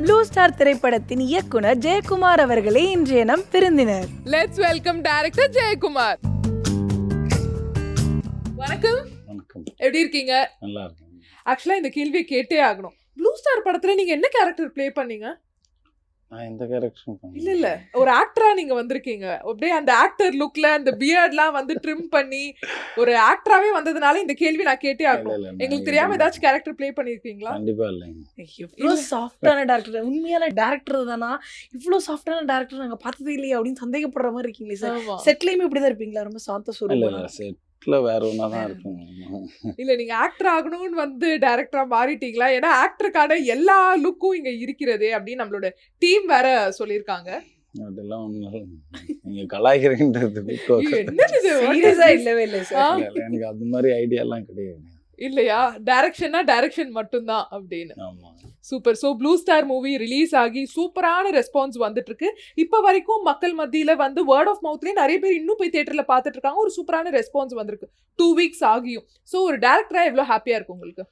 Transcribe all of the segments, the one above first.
Blue star திரைப்படத்தின் இயக்குனர் ஜெயக்குமார் அவர்களே இன்றைய நம் விருந்தினர். Let's welcome director Jayakumar. வணக்கம். வணக்கம். எப்படி இருக்கீங்க? நல்லா இருக்கேன். ஆக்சுவலா இந்த கேள்வியை கேட்டே ஆகணும். ப்ளூ ஸ்டார் படத்துல நீங்க என்ன கேரக்டர் ப்ளே பண்ணீங்க? நான் எந்த கேரக்டரும் இல்ல இல்ல. ஒரு ஆக்டரா நீங்க வந்திருக்கீங்க. அப்படியே அந்த ஆக்டர் லுக்ல அந்த பியர்ட்லாம் வந்து ட்ரிம் பண்ணி ஒரு ஆக்டராவே வந்ததுனால இந்த கேள்வி நான் கேட்டே ஆகணும். எங்களுக்கு தெரியாம ஏதாச்சும் கேரக்டர் ப்ளே பண்ணிருக்கீங்களா? கண்டிப்பா இல்லைங்க. இவ்வளோ சாஃப்டான டேரக்டர் உண்மையான டேரக்டர் தானா? இவ்வளோ சாஃப்டான டேரக்டர் நாங்க பார்த்ததே இல்லையே அப்படின்னு சந்தேகப்படுற மாதிரி இருக்கீங்களே சார். செட்லயுமே இப்படிதான் இருப்பீங்களா? ரொம்ப சாந்த சுரூபமா? செட்ல வேற ஒன்றா தான் இருக்குங்க இல்ல நீங்க ஆக்டர் ஆகணும்னு வந்து டைரக்டரா மாறிட்டீங்களா? ஏன்னா ஆக்டருக்கான எல்லா லுக்கும் இங்க இருக்கிறதே அப்படின்னு நம்மளோட டீம் வேற சொல்லியிருக்காங்க. அதெல்லாம் ஒன்றும் நீங்க கலாய்க்கிறீங்கன்றது? இல்லவே இல்லை? சார் எனக்கு அந்த மாதிரி ஐடியாலாம் கிடையாது. இல்லையா? டைரக்ஷன்னா டைரக்ஷன் மட்டும்தான் அப்படின்னு. Super so blue star movie release ஆகி சூப்பரான ரெஸ்பான்ஸ் வந்துட்டு இருக்கு இப்போ வரைக்கும் மக்கள் மத்தியில வந்து வேர்ட் ஆஃப் மவுத்லேயே நிறைய பேர் இன்னும் போய் தியேட்டர்ல பார்த்துட்டு இருக்காங்க. ஒரு சூப்பரான ரெஸ்பான்ஸ் வந்திருக்கு. டூ வீக்ஸ் ஆகியும். ஸோ ஒரு டேரக்டரா எவ்வளோ ஹாப்பியா இருக்கு உங்களுக்கு?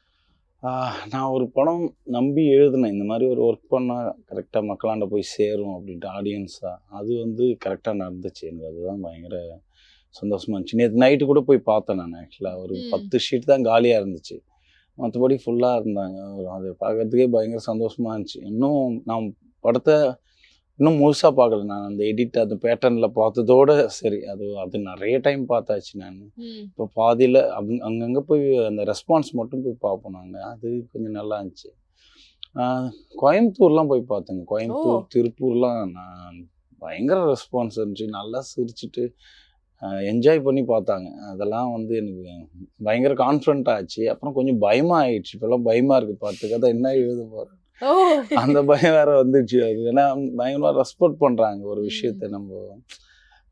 நான் ஒரு படம் நம்பி எழுதினேன். இந்த மாதிரி ஒரு ஒர்க் பண்ணால் கரெக்டாக மக்களாண்ட போய் சேரும் அப்படின்ட்டு ஆடியன்ஸாக அது வந்து கரெக்டாக நடந்துச்சு எனக்கு. அதுதான் பயங்கர சந்தோஷமா இருந்துச்சு. நேற்று நைட்டு கூட போய் பார்த்தேன் நான் ஆக்சுவலாக ஒரு. பத்து ஷீட் தான் காலியாக இருந்துச்சு. மற்றபடி ஃபுல்லாக இருந்தாங்க. அது பார்க்கறதுக்கே பயங்கர சந்தோஷமா இருந்துச்சு. இன்னும் நான் படத்தை இன்னும் முழுசாக பார்க்கல நான். அந்த எடிட் அந்த பேட்டர்னில் பார்த்ததோட சரி அது அது நிறைய டைம் பார்த்தாச்சு நான். இப்போ பாதியில் அங்க அங்கங்கே போய் அந்த ரெஸ்பான்ஸ் மட்டும் போய் பார்ப்போம் நாங்கள் அது கொஞ்சம் நல்லா இருந்துச்சு. கோயம்புத்தூர்லாம் போய் பார்த்தேங்க. கோயம்புத்தூர் திருப்பூர்லாம் நான் பயங்கர ரெஸ்பான்ஸ் இருந்துச்சு. நல்லா சிரிச்சிட்டு என்ஜாய் பண்ணி பார்த்தாங்க. அதெல்லாம் வந்து எனக்கு பயங்கர கான்ஃபிடண்ட் ஆச்சு. அப்புறம் கொஞ்சம் பயமாக ஆயிடுச்சு. இப்போல்லாம் பயமாக இருக்குது பார்த்து கதை என்ன எழுத போகிறேன் அந்த பயம் வேற வந்துச்சு. அது ஏன்னா பயங்கரமாக ரெஸ்பெக்ட் பண்ணுறாங்க ஒரு விஷயத்தை நம்ம.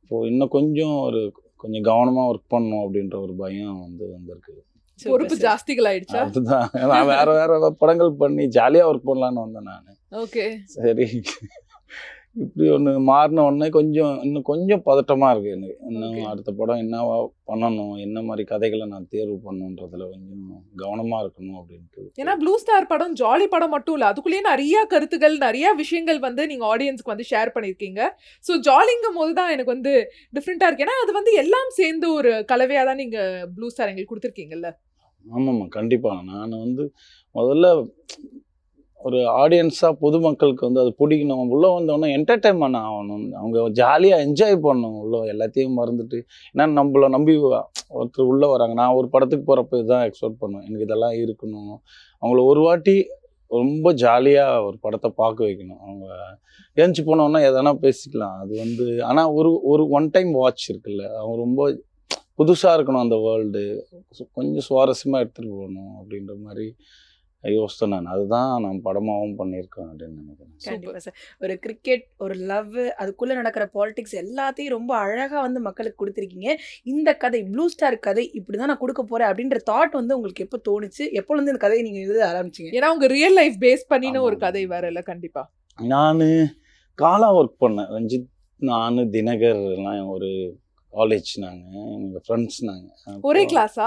இப்போ இன்னும் கொஞ்சம் ஒரு கொஞ்சம் கவனமாக ஒர்க் பண்ணணும் அப்படின்ற ஒரு பயம் வந்து வந்திருக்கு. பொறுப்பு ஜாஸ்திகள் ஆயிடுச்சா அதுதான். நான் வேற வேற படங்கள் பண்ணி ஜாலியாக ஒர்க் பண்ணலான்னு வந்தேன் நான். ஓகே. சரி. இப்படி ஒன்று மாறின உடனே கொஞ்சம் இன்னும் கொஞ்சம் பதட்டமாக இருக்கு எனக்கு. இன்னும். அடுத்த படம் என்னவா பண்ணணும் என்ன மாதிரி கதைகளை நான் தேர்வு பண்ணணுன்றதுல கொஞ்சம் கவனமாக இருக்கணும் அப்படின்ட்டு. ஏன்னா ப்ளூ ஸ்டார் படம் ஜாலி படம் மட்டும் இல்ல அதுக்குள்ளேயே நிறைய கருத்துகள் நிறைய விஷயங்கள் வந்து நீங்க ஆடியன்ஸ்க்கு வந்து ஷேர் பண்ணிருக்கீங்க. ஸோ ஜாலிங்கும் போது தான் எனக்கு வந்து டிஃப்ரெண்டா இருக்கு. ஏன்னா அது வந்து எல்லாம் சேர்ந்து ஒரு கலவையா தான் நீங்க ப்ளூ ஸ்டார் எங்களுக்கு கொடுத்துருக்கீங்கல்ல. ஆமாம்மா கண்டிப்பாக நான் வந்து முதல்ல ஒரு ஆடியன்ஸாக பொதுமக்களுக்கு வந்து அது பிடிக்கணும். உள்ளே வந்தோடனே என்டர்டைன்மெண்ட் ஆகணும். அவங்க ஜாலியாக என்ஜாய் பண்ணணும். உள்ளே எல்லாத்தையும் மறந்துட்டு ஏன்னா நம்மள நம்பி ஒருத்தர் உள்ளே வராங்க. நான் ஒரு படத்துக்கு போகிறப்ப இதுதான் எக்ஸ்பெக்ட் பண்ணுவேன். எனக்கு இதெல்லாம் இருக்கணும். அவங்கள ஒரு வாட்டி ரொம்ப ஜாலியாக ஒரு படத்தை பார்க்க வைக்கணும். அவங்க ஏஞ்சி போனோன்னா எதனா பேசிக்கலாம். அது வந்து ஆனால் ஒரு ஒரு ஒன் டைம் வாட்ச் இருக்குல்ல. அவங்க ரொம்ப புதுசாக இருக்கணும் அந்த வேர்ல்டு கொஞ்சம் சுவாரஸ்யமாக எடுத்துகிட்டு போகணும் அப்படின்ற மாதிரி யோசித்தேன் நான். அதுதான் நான் படமாகவும் பண்ணியிருக்கேன் அப்படின்னு நினைக்கிறேன். கண்டிப்பா சார். ஒரு கிரிக்கெட் ஒரு லவ் அதுக்குள்ள நடக்கிற பாலிடிக்ஸ் எல்லாத்தையும் ரொம்ப அழகா வந்து மக்களுக்கு கொடுத்துருக்கீங்க. இந்த கதை ப்ளூ ஸ்டார் கதை இப்படிதான் நான் கொடுக்க போறேன் அப்படின்ற தாட் வந்து உங்களுக்கு எப்போ தோணுச்சு? எப்போ வந்து இந்த கதையை நீங்க எழுத ஆரம்பிச்சீங்க? ஏன்னா உங்க ரியல் லைஃப் பேஸ் பண்ணின ஒரு. கதை வேற இல்ல கண்டிப்பா. நான் காலா ஒர்க் பண்ணேன். ரஞ்சித் நான் தினகர் எல்லாம் ஒரு காலேஜ் நாங்கள் எங்கள் ஃப்ரெண்ட்ஸ் நாங்கள் ஒரே கிளாஸா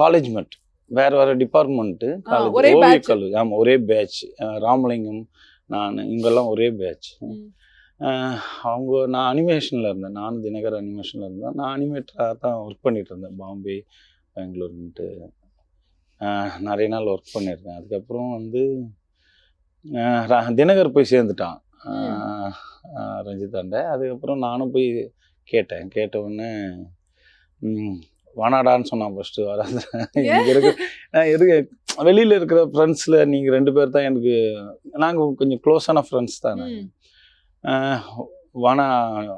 காலேஜ் மட் வேற வேற டிபார்ட்மெண்ட்டு காலேஜ் ஒரே ஓவிய. கல்லூரி ஆமாம் ஒரே பேட்ச் ராமலிங்கம் நான் இவங்கெல்லாம் ஒரே பேட்ச் அவங்க நான் அனிமேஷனில் இருந்தேன். நான் தினகர் அனிமேஷனில் இருந்தேன். நான் அனிமேட்டராக தான் ஒர்க் பண்ணிட்டு இருந்தேன். பாம்பே பெங்களூருன்ட்டு. நிறைய நாள் ஒர்க் பண்ணியிருக்கேன் அதுக்கப்புறம் வந்து தினகர் போய் சேர்ந்துட்டான். ஆஹ் ரஞ்சித்தாண்ட அதுக்கப்புறம் நானும் போய் கேட்டேன். கேட்ட உடனே வானாடான்னு சொன்னான் ஃபஸ்ட்டு வராது இங்கே இருக்க. நான் இருக்கு வெளியில் இருக்கிற ஃப்ரெண்ட்ஸில் நீங்கள் ரெண்டு பேர் தான் எனக்கு நாங்கள் கொஞ்சம் க்ளோஸான ஃப்ரெண்ட்ஸ் தான் வானா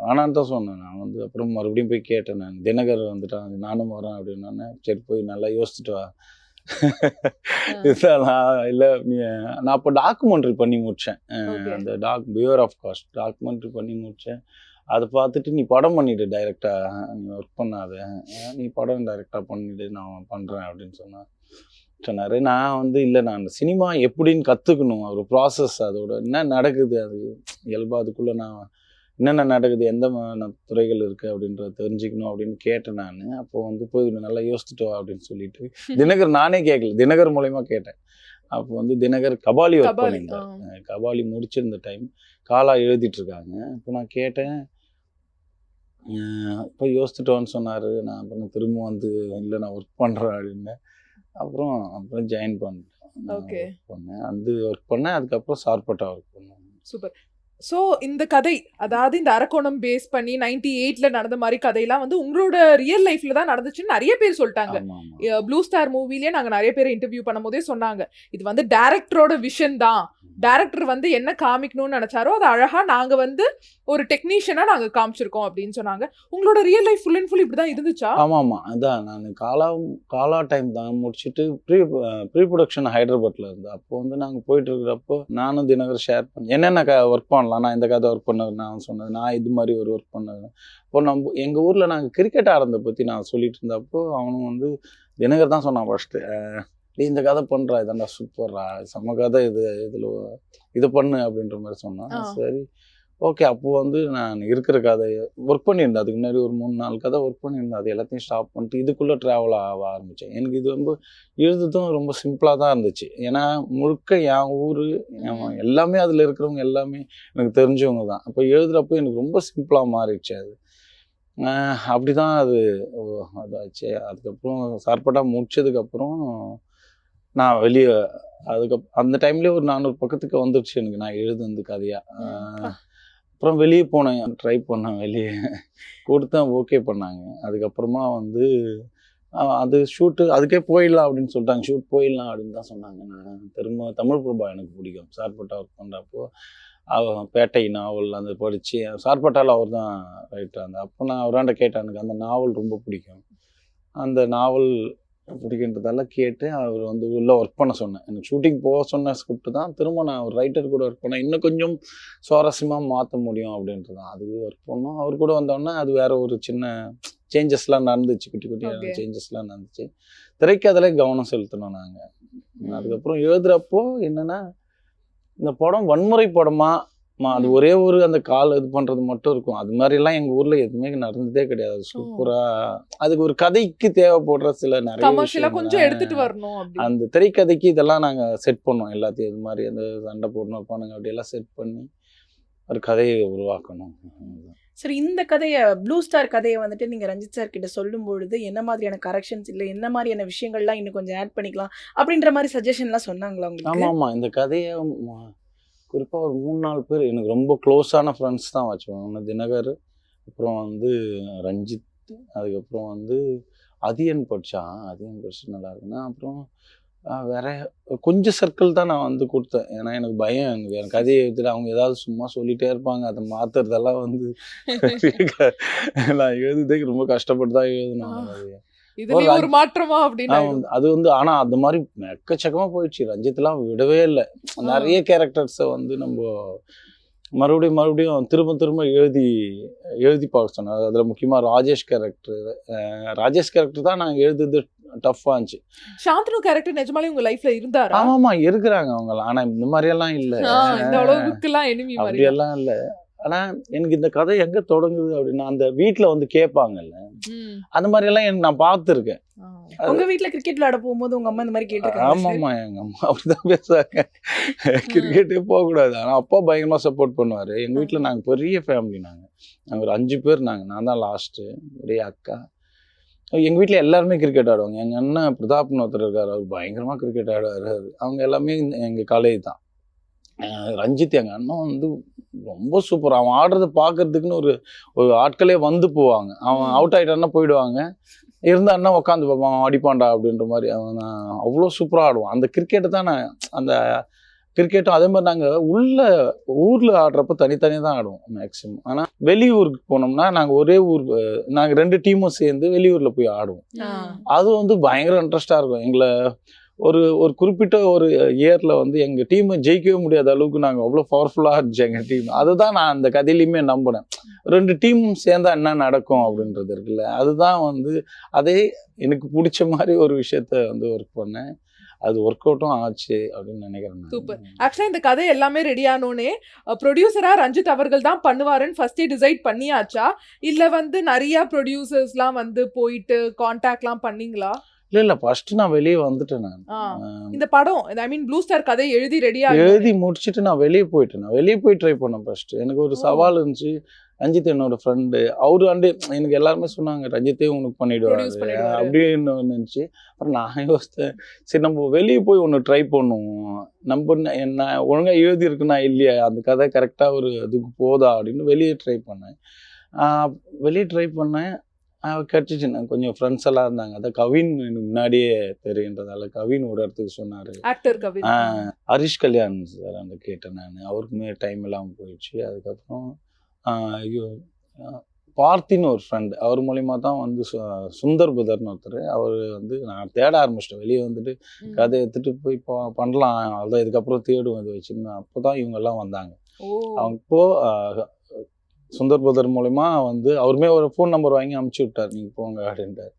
வானான்னு தான் சொன்னேன். நான் வந்து அப்புறம் மறுபடியும் போய் கேட்டேன் நான். தினகர் வந்துட்டான். நானும் வரேன் அப்படின்னோடனே சரி போய் நல்லா யோசிச்சுட்டு வா. இல்லை நீ நான் அப்போ டாக்குமெண்ட்ரி பண்ணி முடித்தேன். அந்த doc pure of caste documentary பண்ணி முடித்தேன் அதை பார்த்துட்டு நீ படம் பண்ணிடு டைரெக்டாக நீ ஒர்க் பண்ணாத. நீ படம் டைரெக்டாக பண்ணிடு நான் பண்ணுறேன் அப்படின்னு சொன்னேன் சொன்னார். நான் வந்து இல்லை நான் சினிமா எப்படின்னு கற்றுக்கணும் ஒரு ப்ராசஸ் அதோட என்ன நடக்குது அது? இயல்பாக அதுக்குள்ளே நான் என்னென்ன நடக்குது? எந்த துறைகள் இருக்குது அப்படின்றத தெரிஞ்சுக்கணும் அப்படின்னு கேட்டேன் நான். அப்போ வந்து போய் நல்லா யோசிச்சுட்டு வா அப்படின்னு சொல்லிட்டு தினகர் நானே கேட்கல தினகர் மூலயமா கேட்டேன். அப்போ வந்து தினகர் கபாலி ஒர்க் பண்ணியிருந்தார். கபாலி முடிச்சிருந்த டைம் காலா எழுதிட்டு இருக்காங்க. இப்போ நான் கேட்டேன் இப்போ யோசிச்சுட்டோன்னு சொன்னார். நான் அப்புறம் திரும்ப வந்து இல்லை நான் ஒர்க் பண்ணுறேன் அப்படின்னு. அப்புறம் அப்புறம் ஜாயின் பண்ணிட்டேன். work பண்ணேன். அது ஒர்க் பண்ணேன். அதுக்கப்புறம் சார்பட்டா ஒர்க் பண்ணேன். சூப்பர் ஸோ இந்த கதை அதாவது இந்த அரக்கோணம் பேஸ் பண்ணி நைன்டி எயிட்ல நடந்த மாதிரி கதையெல்லாம் வந்து உங்களோட ரியல் லைஃப்ல தான் நடந்துச்சுன்னு நிறைய பேர் சொல்லிட்டாங்க. ப்ளூ ஸ்டார் மூவிலேயே நாங்க நிறைய பேர் இன்டர்வியூ பண்ணும்போதே சொன்னாங்க. இது வந்து டைரக்டரோட விஷன் தான். டேரக்டர் வந்து என்ன காமிக்கணும்னு நினைச்சாரோ அதை அழகாக நாங்கள் வந்து ஒரு டெக்னீஷியனாக நாங்கள் காமிச்சிருக்கோம் அப்படின்னு சொன்னாங்க. உங்களோட real life full and full இப்படிதான் இருந்துச்சா? ஆமாம் ஆமாம் அதான். நான் காலா காலா டைம் தான் முடிச்சுட்டு ப்ரீ ப்ரீ ப்ரொடக்ஷன் ஹைதராபாத்தில் இருந்தேன். அப்போ வந்து நாங்கள் போயிட்டு இருக்கிறப்போ நானும் தினகர் ஷேர் பண்ணி என்னென்ன க ஒர்க் பண்ணலாம்? நான் இந்த கதை ஒர்க் பண்ணது நான் சொன்னது நான் இது மாதிரி ஒரு ஒர்க் பண்ணது இப்போ நம்ம எங்கள் ஊரில் நாங்கள் கிரிக்கெட் ஆடுறதை பற்றி நான் சொல்லிட்டு இருந்தப்போ அவனும் வந்து தினகர் தான் சொன்னான் ஃபஸ்ட்டு நீ இந்த கதை பண்ணுறா இதாண்டா சூப்பர்ரா செம்ம கதை இது இதில் இது பண்ணு அப்படின்ற மாதிரி சொன்னான். சரி ஓகே அப்போ வந்து நான் இருக்கிற கதையை ஒர்க் பண்ணியிருந்தேன். அதுக்கு முன்னாடி ஒரு மூணு நாலு கதை ஒர்க் பண்ணியிருந்தேன். அது எல்லாத்தையும் ஸ்டாப் பண்ணிட்டு இதுக்குள்ளே ட்ராவல் ஆக ஆரம்பித்தேன் எனக்கு இது ரொம்ப எழுதுறதும் ரொம்ப சிம்பிளாக தான் இருந்துச்சு. ஏன்னா முழுக்க என் ஊர் எல்லாமே அதில் இருக்கிறவங்க எல்லாமே எனக்கு தெரிஞ்சவங்க தான். அப்போ எழுதுகிறப்போ எனக்கு ரொம்ப சிம்பிளாக மாறிடுச்சு அது. அப்படி தான் அது ஓ, அதாச்சு அதுக்கப்புறம் சார்பட்டா முடிச்சதுக்கப்புறம் நான் வெளியே அதுக்கப் அந்த டைம்லேயே ஒரு நானூறு பக்கத்துக்கு வந்துருச்சு எனக்கு. நான் எழுதுனது கதையாக அப்புறம் வெளியே போனேன். ட்ரை பண்ணேன் வெளியே. கொடுத்தேன் ஓகே பண்ணாங்க. அதுக்கப்புறமா வந்து அது ஷூட்டு அதுக்கே போயிடலாம் அப்படின்னு சொல்லிட்டாங்க. ஷூட் போயிடலாம் அப்படின்னு தான் சொன்னாங்க. நான் திரும்ப தமிழ் பிரபா எனக்கு பிடிக்கும். சார்பட்டா ஒர்க் பண்ணுறப்போ அவ பேட்டை நாவல் அந்த படித்து சார்பட்டாவில் அவர் தான் ரைட்டர் அந்த அப்போ நான் அவராண்ட கேட்டேன். எனக்கு அந்த நாவல் ரொம்ப பிடிக்கும். அந்த நாவல் பிடிக்கின்றதால கேட்டு அவர் வந்து உள்ளே ஒர்க் பண்ண சொன்னேன். எனக்கு ஷூட்டிங் போக சொன்ன ஸ்கிரிப்ட் தான். திரும்ப நான் ஒரு ரைட்டர் கூட ஒர்க் பண்ணேன். இன்னும் கொஞ்சம் சுவாரஸ்யமாக மாற்ற முடியும் அப்படின்றது. தான் அது ஒர்க் பண்ணோம். அவர் கூட வந்தோடனே அது வேற ஒரு சின்ன சேஞ்சஸ்லாம் நடந்துச்சு. குட்டி குட்டி. சேஞ்சஸ்லாம் நடந்துச்சு. திரைக்கதிலே கவனம் செலுத்தினோம் நாங்கள் அதுக்கப்புறம் எழுதுறப்போ என்னன்னா இந்த படம் வன்முறை படமா மா, அது. ஒரே ஒரு அந்த கால் இது பண்றது மட்டும் இருக்கும். அது மாதிரிலாம் எங்க ஊர்ல எதுவுமே நடந்ததே கிடையாது. சூப்பரா அதுக்கு ஒரு கதைக்கு தேவைப்படுற சில நிறைய கொஞ்சம். எடுத்துட்டு வரணும் அப்படி. அந்த திரைக்கதைக்கு இதெல்லாம் நாங்க செட் பண்ணோம் எல்லாத்தையும் இது மாதிரி அந்த சண்டை போடணும் பண்ணுங்க அப்படியெல்லாம் செட் பண்ணி ஒரு கதையை உருவாக்கணும். சரி இந்த கதையை ப்ளூ ஸ்டார் கதையை வந்துட்டு நீங்க ரஞ்சித் சார் கிட்ட சொல்லும் பொழுது என்ன மாதிரியான கரெக்ஷன்ஸ் இல்லை என்ன மாதிரியான விஷயங்கள்லாம் இன்னும் கொஞ்சம் ஆட் பண்ணிக்கலாம் அப்படின்ற மாதிரி சஜஷன்லாம் சொன்னாங்களா உங்களுக்கு? ஆமா இந்த கதையை ம- குறிப்பா ஒரு மூணு நாலு பேர். எனக்கு ரொம்ப க்ளோஸான ஃப்ரெண்ட்ஸ் தான் வச்சுக்கோங்க. ஒன்று தினகர் அப்புறம் வந்து ரஞ்சித் அதுக்கப்புறம் வந்து அதியன் படிச்சான் அதியன் படிச்சு நல்லா இருக்குன்னா அப்புறம் வேற கொஞ்சம் சர்க்கிள் தான் நான் வந்து கொடுத்தேன். ஏன்னா எனக்கு பயம். எனக்கு எனக்கு கதையை எடுத்துட்டு அவங்க ஏதாவது சும்மா சொல்லிட்டே இருப்பாங்க. அதை மாத்துறதெல்லாம் வந்து நான் எழுதுறதுக்கு ரொம்ப கஷ்டப்பட்டு தான் எழுதணும் இதுலயும் ஒரு மாற்றமா அப்படின்னு ஆமா, அது வந்து ஆனா அந்த மாதிரி எக்கச்சக்கமா போயிடுச்சு. ரஞ்சித்லாம் விடவே இல்லை. நிறைய கேரக்டர்ஸை வந்து நம்ம மறுபடியும் மறுபடியும் திரும்ப திரும்ப எழுதி எழுதி பார்க்க சொன்னேன் அதுல முக்கியமா ராஜேஷ் கேரக்டர் ராஜேஷ் கேரக்டர் தான் நான் எழுதுறது டஃப்பாக இருந்துச்சு. சாந்தனு கேரக்டர் நிஜமாலே உங்க லைஃப்ல இருந்தாரா? ஆமாமா இருக்கிறாங்க அவங்களாம் ஆனா இந்த மாதிரியெல்லாம் இல்லை. அப்படியெல்லாம் இல்லை. ஆனா எனக்கு இந்த கதை எங்க தொடங்குது அப்படின்னா அந்த வீட்ல வந்து கேட்பாங்கல்ல. அந்த மாதிரி எல்லாம் எனக்கு நான் பார்த்துருக்கேன். உங்க வீட்ல கிரிக்கெட் விளையாட போகும்போது உங்க அம்மா இந்த மாதிரி கேட்டிருக்காங்க? ஆமாம்மா எங்க அம்மா அப்படிதான் பேசுறாங்க. கிரிக்கெட்டே போகக்கூடாது. ஆனா அப்பா பயங்கரமா சப்போர்ட் பண்ணுவாரு. எங்க வீட்ல நாங்க பெரிய ஃபேமிலி நாங்க. நாங்க ஒரு அஞ்சு பேர் நாங்க. நான் தான் லாஸ்ட் ஒரே அக்கா. எங்க வீட்ல எல்லாருமே கிரிக்கெட் ஆடுவாங்க. எங்க அண்ணன் பிரதாப்னு ஒருத்தர் இருக்காரு. அவர் பயங்கரமா கிரிக்கெட் ஆடுவாரு. அவங்க எல்லாமே இந்த- எங்க காலேஜ் தான். ரஞ்சித் எங்க அண்ணன் வந்து ரொம்ப சூப்பர் அவன் ஆடுறத பார்க்கறதுக்குன்னு ஒரு ஒரு ஆட்களே வந்து போவாங்க. அவன். அவுட் ஆயிட்டான்னா போயிடுவாங்க. இருந்தான்னா உட்காந்து பார்ப்பான் அவன் அடிப்பான்டா அப்படின்ற மாதிரி. அவன் அவ்வளோ சூப்பராக ஆடுவான். அந்த கிரிக்கெட்டை தான் நான் அந்த கிரிக்கெட்டும் அதே மாதிரி நாங்கள் உள்ள ஊரில் ஆடுறப்ப தனித்தனியாக தான் ஆடுவோம் மேக்ஸிமம் ஆனால் வெளியூருக்கு போனோம்னா நாங்கள் ஒரே ஊர் நாங்கள் ரெண்டு டீமும் சேர்ந்து வெளியூரில் போய் ஆடுவோம். அது வந்து பயங்கர இன்ட்ரெஸ்டாக இருக்கும். எங்களை ஒரு ஒரு குறிப்பிட்ட ஒரு இயரில் வந்து எங்கள் டீமை ஜெயிக்கவே முடியாத அளவுக்கு நாங்கள் அவ்வளோ பவர்ஃபுல்லாக இருந்துச்சு எங்கள் டீம் அதுதான் நான் அந்த கதையிலையுமே நம்பினேன் ரெண்டு டீமும் சேர்ந்தா என்ன நடக்கும் அப்படின்றது இருக்குல்ல. அதுதான் வந்து அதே எனக்கு பிடிச்ச மாதிரி ஒரு விஷயத்த வந்து ஒர்க் பண்ணேன். அது ஒர்க் அவுட்டும் ஆச்சு அப்படின்னு நினைக்கிறேன் சூப்பர் ஆக்சுவலாக இந்த கதை எல்லாமே ரெடி ஆனோனே ப்ரொடியூசராக ரஞ்சித் அவர்கள் தான் பண்ணுவாருன்னு ஃபர்ஸ்டே டிசைட் பண்ணியாச்சா? இல்லை வந்து நிறையா ப்ரொடியூசர்ஸ்லாம் வந்து போயிட்டு காண்டாக்ட்லாம் பண்ணிங்களா? இல்லை இல்லை ஃபர்ஸ்ட் நான் வெளியே வந்துட்டேன் நான். இந்த படம் ஐ மீன் ப்ளூ ஸ்டார் கதை எழுதி ரெடியா எழுதி முடிச்சுட்டு நான் வெளியே போயிட்டேன். நான் வெளியே போய் ட்ரை பண்ணேன் ஃபர்ஸ்ட் எனக்கு ஒரு. சவால் இருந்துச்சு. ரஞ்சித் என்னோட ஃப்ரெண்டு அவரு அண்டு எனக்கு எல்லாருமே சொன்னாங்க ரஞ்சித்தே உனக்கு பண்ணிடுவாரு. அப்படின்னு நினச்சி அப்புறம் நான் யோசித்தேன் சரி நம்ம வெளியே போய் ஒன்று ட்ரை பண்ணுவோம். நம்ம என்ன- ஒழுங்காக எழுதி இருக்குன்னா இல்லையா? அந்த கதை கரெக்டாக ஒரு இதுக்கு போதா? அப்படின்னு வெளியே ட்ரை பண்ணேன். வெளியே ட்ரை பண்ணேன். கிடச்சிச்சு கொஞ்சம் ஃப்ரெண்ட்ஸ் எல்லாம் இருந்தாங்க. அதான் கவின் எனக்கு முன்னாடியே தெரியுன்றதால கவின் ஒரு இடத்துக்கு சொன்னார். ஆக்டர் கவின். ஆஹ் ஹரிஷ் கல்யாண் சார் அந்த கேட்டேன் நான். அவருக்குமே டைம் இல்லாமல் போயிடுச்சு. அதுக்கப்புறம் ஐயோ பார்த்தின்னு ஒரு ஃப்ரெண்ட் அவர் மூலிமா தான் வந்து சுந்தர் புதர்னு ஒருத்தர். அவர் வந்து நான் தேட ஆரம்பிச்சிட்டேன். வெளியே வந்துட்டு. கதை எடுத்துட்டு போய் பண்ணலாம். அதான் இதுக்கப்புறம் தேடுவோம். இது வச்சுன்னு. அப்போ தான் இவங்கெல்லாம் வந்தாங்க. ஆஹ், சுந்தர் புதர் மூலிமா வந்து அவருமே ஒரு ஃபோன் நம்பர் வாங்கி அமுச்சு விட்டார். நீங்கள் போங்க அப்படின்ட்டார்.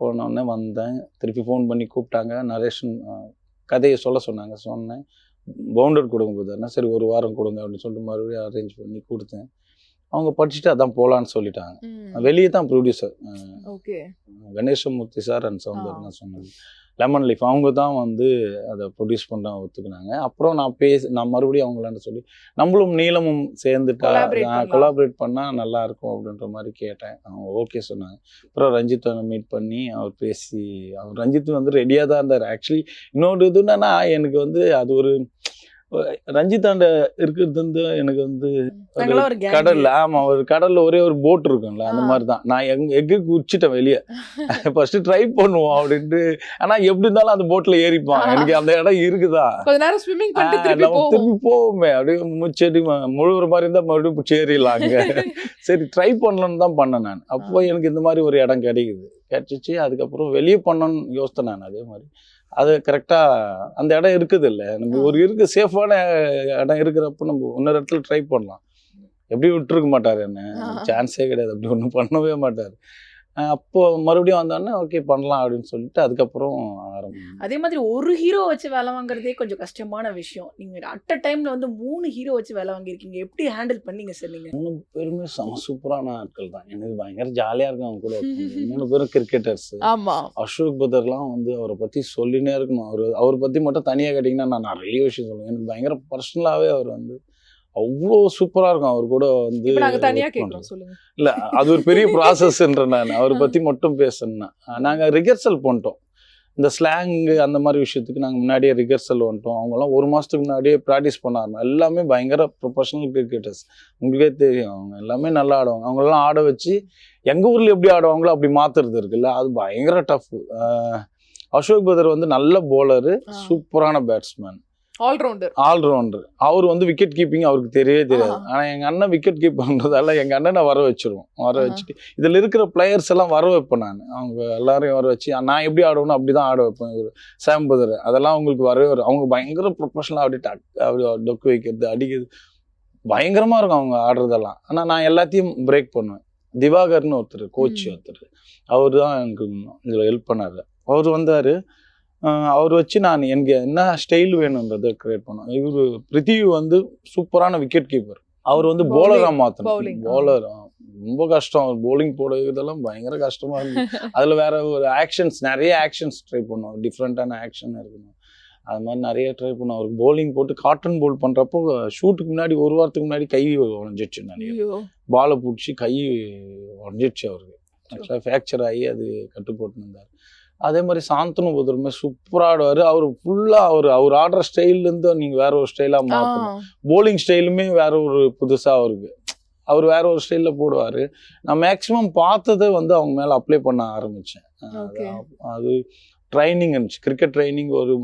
போனோடனே வந்தேன். திருப்பி ஃபோன் பண்ணி கூப்பிட்டாங்க. நரேஷன் கதையை சொல்ல சொன்னாங்க. சொன்னேன். பவுண்டர் கொடுங்க புதர்னா சரி ஒரு வாரம் கொடுங்க அப்படின்னு சொல்லிட்டு மறுபடியும் அரேஞ்ச் பண்ணி கொடுத்தேன். அவங்க படிச்சுட்டு அதான் போகலான்னு சொல்லிட்டாங்க. வெளியே தான் producer okay. Ganesamoorthy sir and Soundar ஆ. தான் சொன்னாங்க. லெமன் லீஃப் அவங்க தான் வந்து அதை ப்ரொடியூஸ் பண்ண ஒத்துக்குனாங்க. அப்புறம் நான் பேசி நான் மறுபடியும் அவங்களாண்ட சொல்லி நம்மளும் நீளமும் சேர்ந்துட்டா. கொலாபரேட் பண்ணால் நல்லா இருக்கும் அப்படின்ற மாதிரி கேட்டேன். அவங்க ஓகே சொன்னாங்க. அப்புறம் ரஞ்சித்தை மீட் பண்ணி அவர் பேசி அவர் ரஞ்சித் வந்து ரெடியாக தான் இருந்தார். ஆக்சுவலி இன்னொரு இது என்னன்னா எனக்கு வந்து அது ஒரு ரஞ்சித்தாண்ட இருக்கிறது வந்து எனக்கு வந்து. கடல்ல ஆமா ஒரு கடல்ல ஒரே ஒரு போட் இருக்கும்ல அந்த. மாதிரி தான் நான் எங்க எக்கு உச்சிட்டேன் வெளியே. ஃபர்ஸ்ட் ட்ரை பண்ணுவோம் அப்படின்ட்டு. ஆனா எப்படி இருந்தாலும் அந்த போட்ல ஏறிப்பான். எனக்கு அந்த இடம் இருக்குதா? நம்ம திரும்பி போவோமே. அப்படியே முச்செடி முழுகிற மாதிரி இருந்தா மறுபடியும் பிடிச்சி ஏறிடலாம் அங்க. சரி ட்ரை பண்ணணும்னு தான் பண்ணேன் நான். அப்போ எனக்கு இந்த மாதிரி ஒரு இடம் கிடைக்குது. கிடைச்சிச்சு. அதுக்கப்புறம் வெளியே பண்ணணும்னு யோசித்தேன் நான் அதே மாதிரி. அது கரெக்டாக அந்த இடம் இருக்குது இல்லை நம்ம ஒரு இருக்கு சேஃபான இடம் இருக்கிறப்ப நம்ம இன்னொரு இடத்துல ட்ரை பண்ணலாம். எப்படி விட்டுருக்க மாட்டார் என்ன. சான்ஸே கிடையாது. அப்படி ஒன்றும் பண்ணவே மாட்டார். அப்போ மறுபடியும் வந்தோடனே ஓகே பண்ணலாம் அப்படின்னு சொல்லிட்டு அதுக்கப்புறம் ஆரம்பம் அதே மாதிரி ஒரு ஹீரோ வச்சு வேலை வாங்குறதே கொஞ்சம் கஷ்டமான விஷயம். நீங்க அட் அ டைம்ல வந்து மூணு ஹீரோ வச்சு வேலை வாங்கியிருக்கீங்க. எப்படி ஹேண்டில் பண்ணீங்க சார் நீங்க மூணு பேருமே செம சூப்பரான ஆட்கள் தான். எனக்கு பயங்கர ஜாலியாக இருக்கும் அவங்க கூட. மூணு பேரும் கிரிக்கெட்டர்ஸ் ஆமா. அசோக் பதர்லாம் வந்து அவரை பற்றி சொல்லினே இருக்கணும். அவர் அவரை பற்றி மட்டும் தனியாக கேட்டிங்கன்னா நான் நிறைய விஷயம் சொல்லுவேன். எனக்கு பயங்கர பர்சனலாகவே அவர் வந்து அவ்வளோ சூப்பராக இருக்கும். அவர் கூட வந்து இல்ல அது ஒரு பெரிய ப்ராசஸ்ன்ற நான் அவரை பத்தி மட்டும் பேசணும்னா நாங்க ரிஹர்சல் பண்ணிட்டோம் இந்த ஸ்லாங் அந்த மாதிரி விஷயத்துக்கு நாங்க முன்னாடியே ரிஹர்சல் வந்துட்டோம். அவங்கலாம் ஒரு மாசத்துக்கு முன்னாடியே ப்ராக்டிஸ் பண்ண ஆரம்பம் எல்லாமே பயங்கர ப்ரொஃபஷனல் கிரிக்கெட்டர்ஸ் உங்களுக்கே தெரியும் அவங்க எல்லாமே நல்லா ஆடுவாங்க. அவங்களெல்லாம் ஆட வச்சு எங்க ஊர்ல எப்படி ஆடுவாங்களோ அப்படி மாத்துறது இருக்குல்ல அது பயங்கர டஃப் அசோக் பதர் வந்து நல்ல போலரு. சூப்பரான பேட்ஸ்மேன் ஆல்ரவுண்டர் ஆல்ரவுண்டர் அவர் வந்து விக்கெட் கீப்பிங் அவருக்கு தெரியவே தெரியாது. ஆஹா. ஆனா எங்க அண்ணன் விக்கெட் கீப் பண்றதால எங்க அண்ணனை வர வச்சிருவோம். வர. வச்சுட்டு இதுல இருக்கிற பிளேயர்ஸ் எல்லாம் வர வைப்பேன் நான். அவங்க எல்லாரையும் வர வச்சு நான் எப்படி ஆடுவேனோ அப்படிதான் ஆட வைப்பேன் இவர். சாம் பதர் அதெல்லாம் அவங்களுக்கு வரவே வரும் அவங்க பயங்கர ப்ரொஃபஷனலாக அப்படி டக் அப்படி டொக்கு வைக்கிறது அடிக்கிறது. பயங்கரமா இருக்கும் அவங்க ஆடுறதெல்லாம். ஆனா நான் எல்லாத்தையும் பிரேக் பண்ணுவேன். திவாகர்னு ஒருத்தர் கோச். ஒருத்தர். அவர் தான் எனக்கு இதில் ஹெல்ப் பண்ணாரு. அவர் வந்தாரு. அவர் வச்சு நான் எனக்கு என்ன ஸ்டைல் வேணுன்றதை கிரியேட் பண்ணோம் இவர் பிரித்திவி வந்து சூப்பரான விக்கெட் கீப்பர் அவர் வந்து போலராக மாற்றணும். போலர் ரொம்ப கஷ்டம். அவர் bowling போட இதெல்லாம் பயங்கர கஷ்டமா இருந்துச்சு அதில் வேற ஒரு ஆக்ஷன்ஸ் நிறைய ஆக்ஷன்ஸ் ட்ரை பண்ணுவோம் டிஃப்ரெண்ட்டான ஆக்ஷன் இருக்கணும். அது மாதிரி நிறைய ட்ரை பண்ணோம் அவருக்கு bowling போட்டு காட்டன் போல் பண்ணுறப்போ ஷூட்டுக்கு முன்னாடி ஒரு வாரத்துக்கு முன்னாடி கை உடஞ்சிச்சு நிறைய பாலை பிடிச்சி கை உடஞ்சிடுச்சு அவருக்கு. ஆக்சுவலாக ஃப்ராக்சர் ஆகி அது கட்டு போட்டுன்னு இருந்தார். அதே மாதிரி சாந்தனு புதருமே சூப்பராக ஆடுவார். அவர் ஃபுல்லாக அவர் அவர் ஆடுற ஸ்டைல்லேருந்து நீங்கள் வேற ஒரு ஸ்டைலாக மாற்றணும் போலிங் ஸ்டைலுமே வேற ஒரு புதுசாக அவருக்கு. அவர் வேற ஒரு ஸ்டைலில் போடுவார். நான் மேக்ஸிமம் பார்த்ததை வந்து அவங்க மேலே அப்ளை பண்ண ஆரம்பித்தேன். அது ட்ரைனிங் இருந்துச்சு. கிரிக்கெட் ட்ரைனிங் ஒரு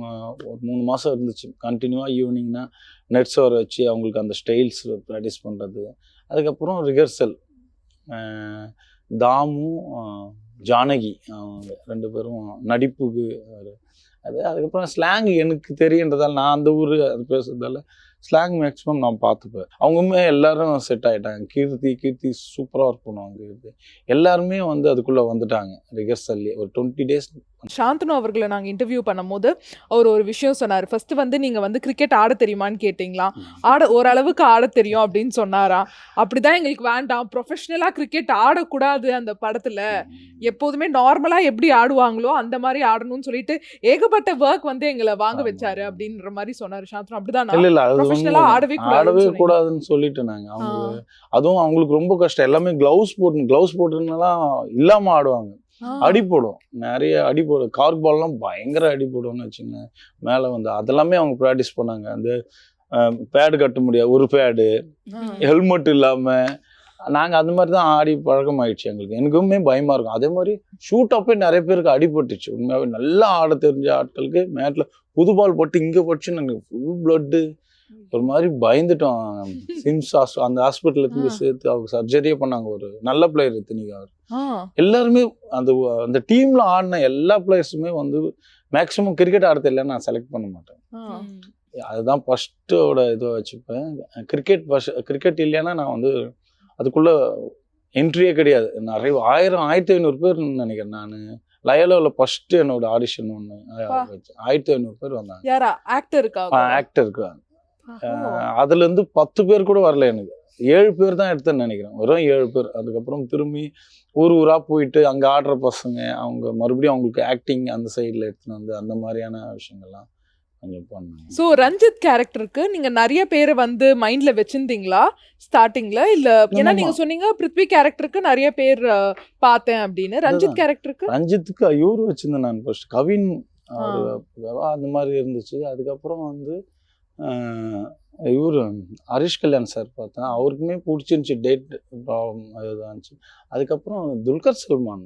ஒரு மூணு மாதம் இருந்துச்சு. கண்டினியூவாக ஈவினிங்னா நெட்ஸ் வர வச்சு அவங்களுக்கு அந்த ஸ்டைல்ஸ் ப்ராக்டிஸ் பண்ணுறது அதுக்கப்புறம் ரிஹர்சல் தாமு ஆஹ் ஜானகி அவங்க ரெண்டு பேரும் நடிப்புக்கு அது அதுக்கப்புறம் ஸ்லாங் எனக்கு தெரியுன்றதால நான் அந்த ஊர் அது பேசுறதால ஸ்லாங் மேக்ஸிமம் நான் பார்த்துப்பேன். அவங்களுமே எல்லாரும் செட் ஆகிட்டாங்க கீர்த்தி கீர்த்தி சூப்பராக ஒர்க் பண்ணுவாங்க கீர்த்தி. எல்லாருமே வந்து அதுக்குள்ளே வந்துட்டாங்க. ரிகர்சல்லி ஒரு டுவெண்ட்டி டேஸ் சாந்தனு அவர்களை நாங்கள் இன்டர்வியூ பண்ணும்போது அவர் ஒரு விஷயம் சொன்னார். ஃபர்ஸ்ட் வந்து நீங்கள் வந்து கிரிக்கெட் ஆட தெரியுமான்னு கேட்டிங்களா? ஆட ஓரளவுக்கு ஆட தெரியும் அப்படின்னு சொன்னாராம் அப்படிதான் எங்களுக்கு வேண்டாம். ப்ரொஃபஷனலாக கிரிக்கெட் ஆடக்கூடாது அந்த படத்தில். எப்போதுமே நார்மலாக எப்படி ஆடுவாங்களோ அந்த மாதிரி ஆடணும்னு சொல்லிட்டு ஏகப்பட்ட ஒர்க் வந்து எங்களை வாங்க. வச்சாரு அப்படின்ற மாதிரி சொன்னாரு சாந்தனு அப்படிதான்? உண்மைதான். ஆடவே ஆடவே. கூடாதுன்னு சொல்லிட்டு நாங்க. அவங்க அதுவும் அவங்களுக்கு ரொம்ப கஷ்டம். எல்லாமே கிளவுஸ் போட்டு கிளவுஸ் போட்டுனாலாம் இல்லாம ஆடுவாங்க. அடி போடும் நிறைய அடி போடும் கார்க் பால்லாம் பயங்கர அடி போடும்னு வச்சுங்க மேல வந்து அதெல்லாமே அவங்க ப்ராக்டிஸ் பண்ணாங்க. அந்த பேடு கட்ட முடியாது ஒரு பேடு ஹெல்மெட் இல்லாம நாங்க அந்த மாதிரி தான் ஆடி பழக்கம் ஆயிடுச்சு எங்களுக்கு. எனக்குமே பயமா இருக்கும். அதே மாதிரி ஷூட் அப்பே நிறைய பேருக்கு அடிபட்டுச்சு. உண்மையாவே நல்லா ஆட தெரிஞ்ச ஆட்களுக்கு மேட்ல புது பால் போட்டு இங்க போட்டுச்சுன்னு எனக்கு ஃபுல் பிளட்டு ஒரு மாதிரி பயந்துட்டோம். சிம்ஸ் அந்த ஹாஸ்பிட்டலுக்கு ஆ. சேர்த்து அவங்க சர்ஜரியே பண்ணாங்க. ஒரு நல்ல பிளேயர் இத்தனைக்கு அவர். எல்லாருமே அந்த அந்த டீம்ல ஆடின எல்லா பிளேயர்ஸுமே வந்து மேக்ஸிமம் கிரிக்கெட் ஆட தெரியல நான் செலக்ட் பண்ண மாட்டேன். அதுதான் ஃபர்ஸ்ட்டோட இதை வச்சுப்பேன். கிரிக்கெட் கிரிக்கெட் இல்லைன்னா நான் வந்து அதுக்குள்ள என்ட்ரியே கிடையாது. நிறைய ஆயிரம் ஆயிரத்தி ஐநூறு பேர் நினைக்கிறேன் நான். லயலோவில் ஃபர்ஸ்ட் என்னோட ஆடிஷன் ஒன்று. ஆயிரத்தி ஐநூறு பேர் வந்தாங்க. ஆக்டருக்கா ஆக்டருக்கு அதுல இருந்து பத்து பேர் கூட வரல எனக்கு. ஏழு பேர் தான் எடுத்தேன்னு நினைக்கிறேன். வெறும் ஏழு பேர். அதுக்கப்புறம் திரும்பி ஊர் ஊரா போயிட்டு அங்க ஆடுற பசங்க அவங்க மறுபடியும் அவங்களுக்கு ஆக்டிங் அந்த சைடுல எடுத்துன்னு வந்து அந்த மாதிரியான விஷயங்கள்லாம் கொஞ்சம் பண்ணாங்க. சோ ரஞ்சித் கேரக்டருக்கு நீங்க நிறைய பேரை வந்து மைண்ட்ல வச்சிருந்தீங்களா? ஸ்டார்டிங்ல இல்ல ஏன்னா ஆமா. நீங்க சொன்னீங்க பிருத்வி கேரக்டருக்கு நிறைய பேர் பார்த்தேன் அப்படின்னு. ரஞ்சித். கேரக்டருக்கு ரஞ்சித்துக்கு இவரு வச்சிருந்தேன் நான் ஃபர்ஸ்ட் கவின் அந்த மாதிரி இருந்துச்சு. அதுக்கப்புறம் வந்து இவர் ஹரிஷ் கல்யாண் சார் பார்த்தேன் அவருக்குமே பிடிச்சிருந்துச்சி டேட் ப்ராப்ளம் அதுதான் இருந்துச்சு. அதுக்கப்புறம் துல்கர் சல்மான்.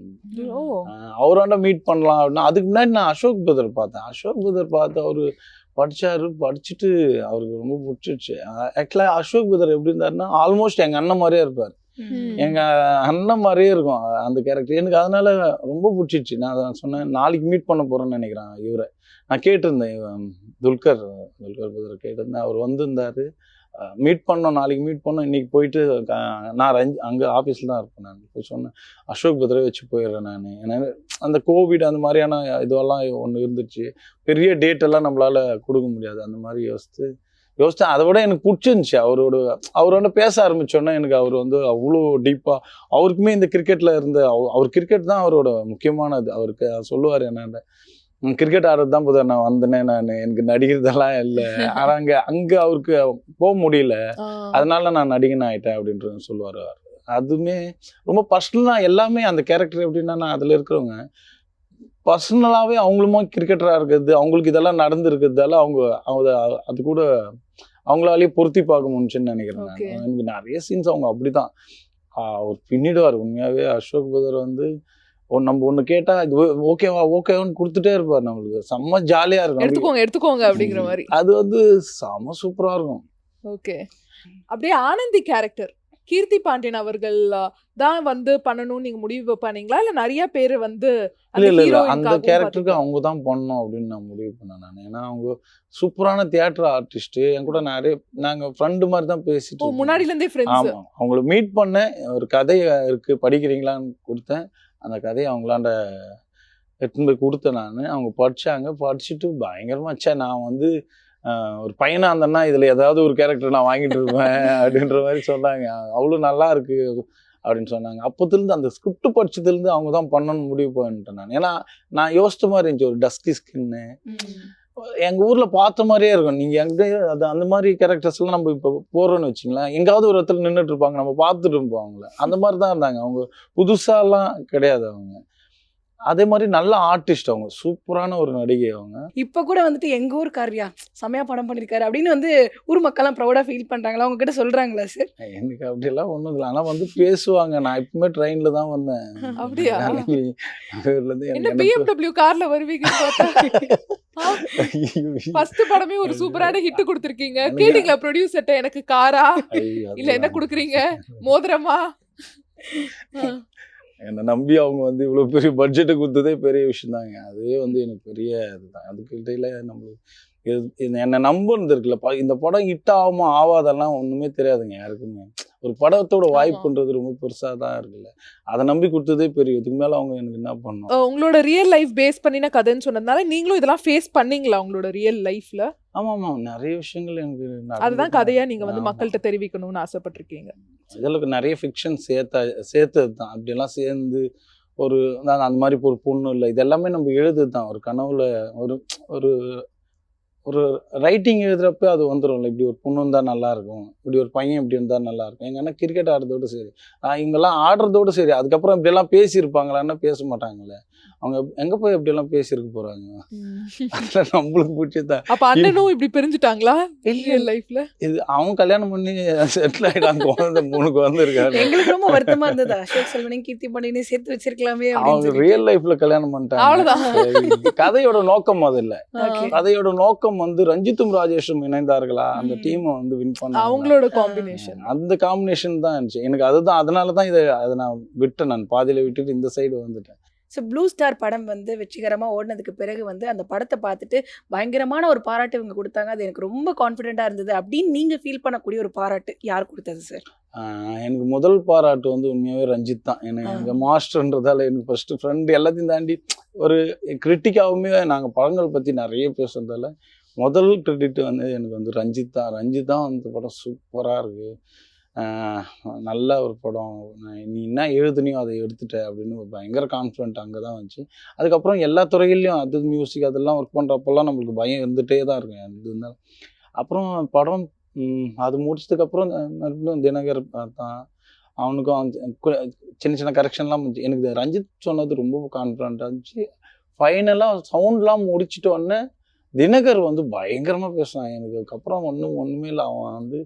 அவராண்ட மீட் பண்ணலாம் அப்படின்னா அதுக்கு முன்னாடி நான் அசோக் பதர் பார்த்தேன். அசோக் பதர் பார்த்து அவரு படிச்சாரு படிச்சுட்டு அவருக்கு ரொம்ப பிடிச்சிருச்சு ஆக்சுவலாக அசோக் பதர் எப்படி இருந்தாருன்னா ஆல்மோஸ்ட் எங்க அண்ணன் மாதிரியே இருப்பார். ம். எங்க அண்ணன் மாதிரியே இருக்கும் அந்த கேரக்டர் எனக்கு அதனால ரொம்ப பிடிச்சிருச்சு நான் சொன்னேன் நாளைக்கு மீட் பண்ண போறேன்னு நினைக்கிறேன் இவரை. நான் கேட்டிருந்தேன் துல்கர் துல்கர் பதர் கேட்டிருந்தேன். அவர் வந்திருந்தாரு. மீட் பண்ணோம் நாளைக்கு மீட் பண்ணோம். இன்னைக்கு போயிட்டு நான் ரஞ்சி அங்கே ஆஃபீஸில் தான் இருப்பேன் நான். போய் சொன்னேன் அசோக் பத்ரே வச்சு போயிடுறேன் நான். ஏன்னா அந்த கோவிட் அந்த மாதிரியான இதுவெல்லாம் ஒன்று இருந்துச்சு. பெரிய டேட்டெல்லாம் நம்மளால் நம்மளால கொடுக்க முடியாது. அந்த மாதிரி யோசித்து யோசித்தேன் அதை விட எனக்கு பிடிச்சிருந்துச்சி. அவரோட அவரோட பேச ஆரம்பித்தோன்னே எனக்கு அவர் வந்து அவ்வளோ டீப்பாக அவருக்குமே இந்த கிரிக்கெட்டில் இருந்த அவ- அவர் கிரிக்கெட் தான் அவரோட முக்கியமானது. அவருக்கு சொல்லுவார் என்னென்ன கிரிக்கெட் ஆடுறது தான் புதர் நான் வந்தேனே நான். எனக்கு நடிக்கிறதெல்லாம் இல்லை. ஆனால் அங்கே அங்கே அவருக்கு போக முடியல. அதனால நான் நடிகன் ஆயிட்டேன் அப்படின்றது சொல்லுவார் அவர். அதுவுமே ரொம்ப பர்சனலாக எல்லாமே அந்த கேரக்டர் எப்படின்னா நான் அதில் இருக்கிறவங்க பர்சனலாகவே அவங்களுமா கிரிக்கெட்டராக இருக்கிறது அவங்களுக்கு இதெல்லாம் நடந்துருக்கிறதால அவங்க அவங்க அது கூட அவங்களாலேயே பொருத்தி பார்க்க முடிஞ்சுன்னு நினைக்கிறேன். எனக்கு நிறைய சீன்ஸ் அவங்க அப்படிதான். ஆஹ் அவர் பின்னிடுவார். உண்மையாகவே அசோக் பதர் வந்து ஒன்று நம்ம ஒன்று கேட்டால் இது ஓகேவா ஓகேவான்னு கொடுத்துட்டே இருப்பார் நம்மளுக்கு. செம்ம ஜாலியாக இருக்கும். எடுத்துக்கோங்க எடுத்துக்கோங்க அப்படிங்கிற மாதிரி. அது வந்து செம்ம சூப்பராக இருக்கும். ஓகே அப்படியே ஆனந்தி கேரக்டர் கீர்த்தி பாண்டியன் அவர்கள் தான் வந்து பண்ணணும்னு நீங்க முடிவு பண்ணீங்களா? இல்ல நிறைய பேர் வந்து இல்ல இல்ல அந்த கேரக்டருக்கு அவங்க தான் பண்ணணும் அப்படின்னு நான் முடிவு பண்ணேன் நான். ஏன்னா அவங்க சூப்பரான தியேட்டர் ஆர்டிஸ்ட் என் கூட நிறைய நாங்க ஃப்ரெண்டு மாதிரி தான் பேசிட்டு. முன்னாடில இருந்தே ஃப்ரெண்ட்ஸ் ஆமா. அவங்கள மீட் பண்ணேன். ஒரு கதை இருக்கு படிக்கிறீங்களான்னு கொடுத்தேன். அந்த கதையை அவங்களாண்ட எடுத்துன்னு போய் கொடுத்தேன் நான். அவங்க படிச்சாங்க. படிச்சுட்டு பயங்கரமாக சே நான் வந்து ஒரு பையனாக இருந்தேன்னா இதில் ஏதாவது ஒரு கேரக்டர் நான் வாங்கிட்டு இருப்பேன் அப்படின்ற மாதிரி சொன்னாங்க. அவ்வளோ நல்லா இருக்கு அப்படின்னு சொன்னாங்க. அப்போத்துலேருந்து அந்த ஸ்கிரிப்ட் படிச்சதுலேருந்து அவங்க தான் பண்ணணும்னு முடிவு பண்ணிட்டேன் நான். ஏன்னா நான் யோசிச்ச மாதிரி இருந்துச்சு. ஒரு டஸ்கி ஸ்கின்னு எங்கள் ஊரில் பார்த்த மாதிரியே இருக்கும். நீங்கள் எங்க அது அந்த மாதிரி கேரக்டர்ஸ் எல்லாம் நம்ம இப்போ போகிறோன்னு வச்சுங்களேன் எங்காவது ஒரு இடத்துல நின்றுட்டு இருப்பாங்க. நம்ம பார்த்துட்டு இருப்போம் அவங்கள. அந்த மாதிரி தான் இருந்தாங்க. அவங்க புதுசாலாம் கிடையாது அவங்க. அதே மாதிரி நல்ல ஆர்டிஸ்ட் அவங்க. சூப்பரான ஒரு நடிகை அவங்க. இப்ப கூட வந்துட்டு எங்க ஊர் காரியா செமையா படம் பண்ணிருக்காரு அப்படின்னு வந்து ஊர் மக்கள்லாம் ப்ரௌடா ஃபீல் பண்றாங்களா? அவங்க கிட்ட சொல்றாங்களா சார் எனக்கு அப்படியெல்லாம் ஒண்ணும் இல்லை. ஆனா வந்து பேசுவாங்க. நான் எப்பவுமே ட்ரெயின்ல தான் வந்தேன். அப்படியா? என்ன பிஎம்டபிள்யூ கார்ல ஐயோ, ஃபர்ஸ்ட் படமே ஒரு சூப்பரான ஹிட் கொடுத்துருக்கீங்க. கேட்டீங்களா ப்ரொடியூசர்ட்ட எனக்கு காரா இல்ல என்ன கொடுக்குறீங்க? மோதிரமா? என்னை நம்பி அவங்க வந்து இவ்வளோ பெரிய பட்ஜெட்டு கொடுத்ததே பெரிய விஷயம் தாங்க அதுவே வந்து எனக்கு பெரிய இதுதான். அதுக்கு இடையில நம்மளுக்கு என்னை நம்புறது இருக்குல்ல ப- இந்த படம் ஹிட் ஆகுமா ஆகாதெல்லாம் ஒன்றுமே தெரியாதுங்க யாருக்குமே. ஒரு படத்தோட. வாய்ப்புன்றது ரொம்ப பெருசாக தான் இருக்குல்ல. அதை நம்பி கொடுத்ததே பெரிய இதுக்கு மேலே அவங்க எனக்கு என்ன பண்ணணும்? அஹ் உங்களோட ரியல் லைஃப் பேஸ் பண்ணின கதைன்னு சொன்னதுனால நீங்களும் இதெல்லாம் ஃபேஸ் பண்ணீங்களா உங்களோட ரியல் லைஃப்ல ஆமாம் ஆமாம் நிறைய விஷயங்கள் எனக்கு அதுதான் நடந்துதான் கதையா நீங்க வந்து. மக்கள்கிட்ட தெரிவிக்கணும்னு ஆசைப்பட்டிருக்கீங்க. இதில் நிறைய ஃபிக்ஷன் சேர்த்த சேர்த்தது தான் அப்படியெல்லாம் சேர்ந்து ஒரு நான் அந்த மாதிரி ஒரு பொண்ணு இல்லை. இது எல்லாமே நம்ம எழுதுது தான் ஒரு கனவுல ஒரு ஒரு ஒரு ரைட்டிங் எழுதுறப்ப அது வந்துடும்ல இப்படி ஒரு பொண்ணு இருந்தால் நல்லா இருக்கும். இப்படி ஒரு பையன் இப்படி இருந்தால் நல்லா இருக்கும். எங்க அண்ணா கிரிக்கெட் ஆடுறதோட சரி. இவங்கெல்லாம் ஆடுறதோட சரி. அதுக்கப்புறம் இப்படியெல்லாம் பேசியிருப்பாங்களான்னா பேச மாட்டாங்கல்ல அவங்க எங்கே போய் இப்படியெல்லாம் பேசியிருக்க போகிறாங்க அதில் நம்மளுக்கு பிடிச்சதான் அப்ப அண்ணனும் இப்படி பிரிஞ்சுட்டாங்களா? ரியல் லைஃப்ல இது அவங்க கல்யாணம் பண்ணி செட்டில் ஆகிட்டாங்க குழந்தை மூணு குழந்தை இருக்காரு எங்களுக்கு ரொம்ப வருத்தமா இருந்தது. அசோக் செல்வனையும் கீர்த்தி பண்ணினே சேர்த்து வச்சிருக்கலாமே அவங்க. ரியல் லைஃப்ல கல்யாணம் பண்ணிட்டாங்க. கதையோட நோக்கம் அது இல்ல. கதையோட நோக்கம் வந்து ரஞ்சித்தும் ராஜேஷும் இணைந்தார்களா? அந்த. டீமை வந்து வின் பண்ண அவங்களோட காம்பினேஷன் அந்த காம்பினேஷன் தான் இருந்துச்சு. எனக்கு அதுதான் அதனால தான் இதை அதை நான் விட்டேன். நான் பாதியில விட்டுட்டு இந்த சைடு வந்துட்டேன். ஸோ ப்ளூ ஸ்டார் படம் வந்து வெற்றிகரமாக ஓடினதுக்கு பிறகு வந்து அந்த படத்தை பார்த்துட்டு பயங்கரமான ஒரு பாராட்டு இவங்க கொடுத்தாங்க. அது எனக்கு ரொம்ப கான்ஃபிடென்ட்டாக இருந்தது. அப்படின்னு நீங்கள் ஃபீல் பண்ணக்கூடிய ஒரு பாராட்டு யார் கொடுத்தது சார் எனக்கு முதல் பாராட்டு வந்து உண்மையாவே ரஞ்சித் தான். எனக்கு ஆ. எங்க மாஸ்டர்ன்றதால எனக்கு ஃபர்ஸ்ட் ஃப்ரெண்ட் எல்லாத்தையும் தாண்டி ஒரு கிரிட்டிக்காவுமே நாங்கள் படங்கள் பற்றி நிறைய பேசுறதால முதல் கிரெடிட் வந்து எனக்கு வந்து ரஞ்சித் தான். ரஞ்சித் தான் வந்து படம் சூப்பராக இருக்கு. ஆஹ் நல்ல ஒரு படம். நான் நீ என்ன எழுதுனியோ அதை எடுத்துட்ட அப்படின்னு ஒரு பயங்கர கான்ஃபிடென்ட் அங்கே தான் வந்துச்சு அதுக்கப்புறம் எல்லா துறைகள்லையும் அது மியூசிக் அதெல்லாம் ஒர்க் பண்ணுறப்பெல்லாம் நம்மளுக்கு பயம் இருந்துகிட்டே தான் இருக்கும். அது இருந்தாலும் அப்புறம் படம் அது முடிச்சதுக்கப்புறம் மறுபடியும் தினகர் தான் அவனுக்கும் சின்ன சின்ன கரெக்ஷன்லாம் இருந்துச்சு எனக்கு ரஞ்சித் சொன்னது ரொம்ப கான்ஃபிடண்ட்டாக இருந்துச்சு. ஃபைனலாக சவுண்ட்லாம் முடிச்சிட்டோன்னே தினகர் வந்து பயங்கரமாக பேசினான் எனக்கு அதுக்கப்புறம் ஒன்றும் ஒன்றுமே இல்லை. அவன் வந்து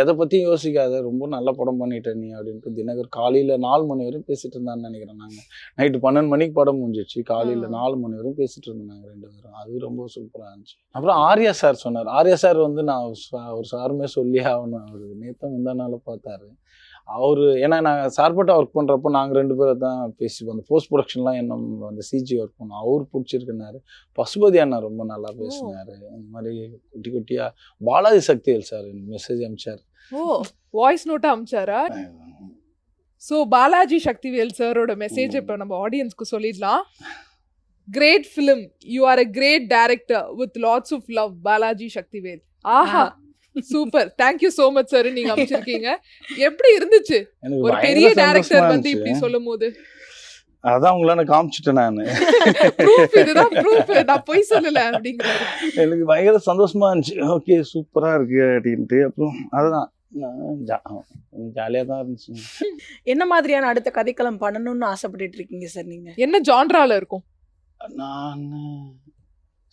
எதை பற்றியும் யோசிக்காத. ரொம்ப நல்ல படம் பண்ணிட்ட நீ அப்படின்ட்டு தினகர் காலையில் நாலு மணி வரையும் பேசிட்டு இருந்தான்னு நினைக்கிறேன் நாங்கள் நைட்டு பன்னெண்டு மணிக்கு படம் முடிஞ்சிச்சு காலையில். நாலு மணி வரையும் பேசிட்டு இருந்தாங்க ரெண்டு பேரும். அது ரொம்ப சூப்பராக இருந்துச்சு. அப்புறம் ஆர்யா சார் சொன்னார். ஆர்யா சார் வந்து நான் ஒரு சாருமே சொல்லி ஆகணும். அவர் நேற்று முந்தா நாள் பார்த்தாரு. அவர் ஏன்னா நாங்கள் சார்பட்டா ஒர்க் பண்ணுறப்போ நாங்கள் ரெண்டு பேரும் தான் பேசி அந்த போஸ்ட் ப்ரொடக்ஷன்லாம் என்ன அந்த சிஜி ஒர்க் பண்ணோம். அவர் பிடிச்சிருக்குனாரு. பசுபதி அண்ணா ரொம்ப நல்லா பேசினாரு. அந்த மாதிரி குட்டி குட்டியா பாலாஜி சக்திவேல் சார் மெசேஜ் அனுப்பிச்சார் ஓ வாய்ஸ் நோட் அமிச்சாரா? ஸோ பாலாஜி சக்திவேல் சாரோட மெசேஜ் இப்போ நம்ம ஆடியன்ஸ்க்கு சொல்லிடலாம். Great film you are a great director with lots of love Balaji Sakthivel. Aha super thank you so much sir நீங்க அமைச்சிருக்கீங்க. எப்படி இருந்துச்சு? ஒரு பெரிய டைரக்டர் வந்து இப்படி. சொல்லும் போது அதான் உங்களை நான் காமிச்சிட்டேன் நான். ப்ரூஃப் இதுதான் ப்ரூஃப் நான் பொய் சொல்லல அப்படிங்கிறாரு. எனக்கு பயங்கர சந்தோஷமா இருந்துச்சு. ஓகே சூப்பரா இருக்கு அப்படின்ட்டு. அப்புறம் அதுதான். ஜாலியாக தான் இருந்துச்சு. என்ன மாதிரியான அடுத்த கதைக்களம் பண்ணணும்னு ஆசைப்பட்டுட்டு இருக்கீங்க சார் நீங்கள் என்ன ஜான்ரால இருக்கும்? நான்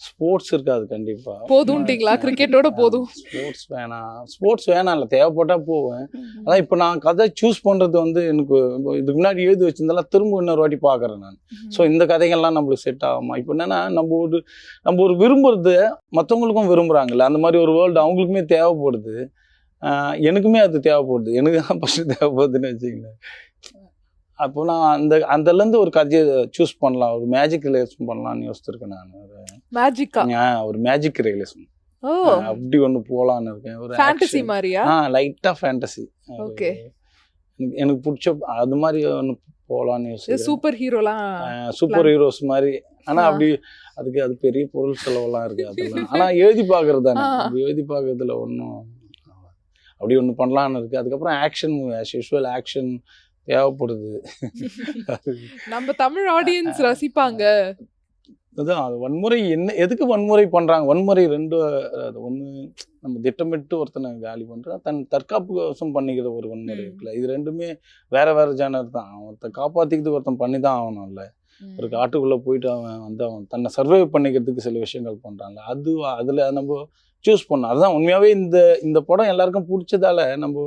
ஸ்போர்ட்ஸ் இருக்காது கண்டிப்பா. போதும்ட்டீங்களா? cricket-ஓட போதும். ஸ்போர்ட்ஸ் வேணாம். ஸ்போர்ட்ஸ் வேணாம் இல்லை தேவைப்பட்டா போவேன். அதான் இப்போ நான் கதை சூஸ் பண்றது வந்து எனக்கு இதுக்கு முன்னாடி எழுதி வச்சிருந்தெல்லாம் திரும்ப இன்னொரு வாட்டி பார்க்குறேன் நான். ஸோ இந்த கதைகள்லாம் நம்மளுக்கு செட் ஆகுமா இப்போ என்னன்னா நம்ம ஒரு நம்ம ஒரு விரும்புறது மற்றவங்களுக்கும் விரும்புகிறாங்கல்ல அந்த மாதிரி ஒரு வேர்ல்டு அவங்களுக்குமே தேவைப்படுது. எனக்குமே அது தேவைப்படுது. எனக்கு தான் ஃபஸ்ட்டு தேவைப்படுதுன்னு வச்சுங்களேன் அப்போ நான் அந்த அதுலேருந்து ஒரு கதையை சூஸ் பண்ணலாம். ஒரு மேஜிக் ரிலேஷன் பண்ணலாம்னு யோசிச்சிருக்கேன் நான். ஒரு மேஜிக்கா ஒரு மேஜிக் ஓ. அப்படி ஒன்று போகலான்னு இருக்கேன். ஒரு ஃபேண்டசி. மாதிரியா? ஆ லைட்டாக ஃபேண்டசி Okay. எனக்கு எனக்கு பிடிச்ச அது மாதிரி ஒன்று போகலான்னு யோசிக்கிறேன். சூப்பர் ஹீரோலாம் சூப்பர் ஹீரோஸ் மாதிரி. ஆனா ஆ. அப்படி அதுக்கு அது பெரிய பொருள் செலவெல்லாம் இருக்கு அதெல்லாம். ஆனா எழுதி பார்க்கறது தானே. எழுதி பார்க்கறதுல ஒன்றும் அப்படி ஒன்று பண்ணலான்னு இருக்கு. அதுக்கப்புறம் action movie as usual action தேவைப்படுது. நம்ம தமிழ் ஆடியன்ஸ் ரசிப்பாங்க. அதான் அது வன்முறை என்ன எதுக்கு வன்முறை பண்றாங்க? வன்முறை ரெண்டு அது ஒண்ணு நம்ம திட்டமிட்டு ஒருத்தனை காலி பண்றான் தன் தற்காப்பு கோசம் பண்ணிக்கிற ஒரு வன்முறை. இருக்குல்ல. இது ரெண்டுமே வேற வேற ஜானர் தான். ஒருத்தன் காப்பாத்திக்கிட்டு ஒருத்தன் பண்ணி தான் ஆகணும்ல ஒரு காட்டுக்குள்ள போயிட்டு அவன் வந்து அவன் தன்னை சர்வை பண்ணிக்கிறதுக்கு சில விஷயங்கள் பண்றான்ல. அது அதுல நம்ம சூஸ் பண்ணோம் அதுதான் உண்மையாவே இந்த இந்த படம் எல்லாருக்கும் பிடிச்சதால நம்ம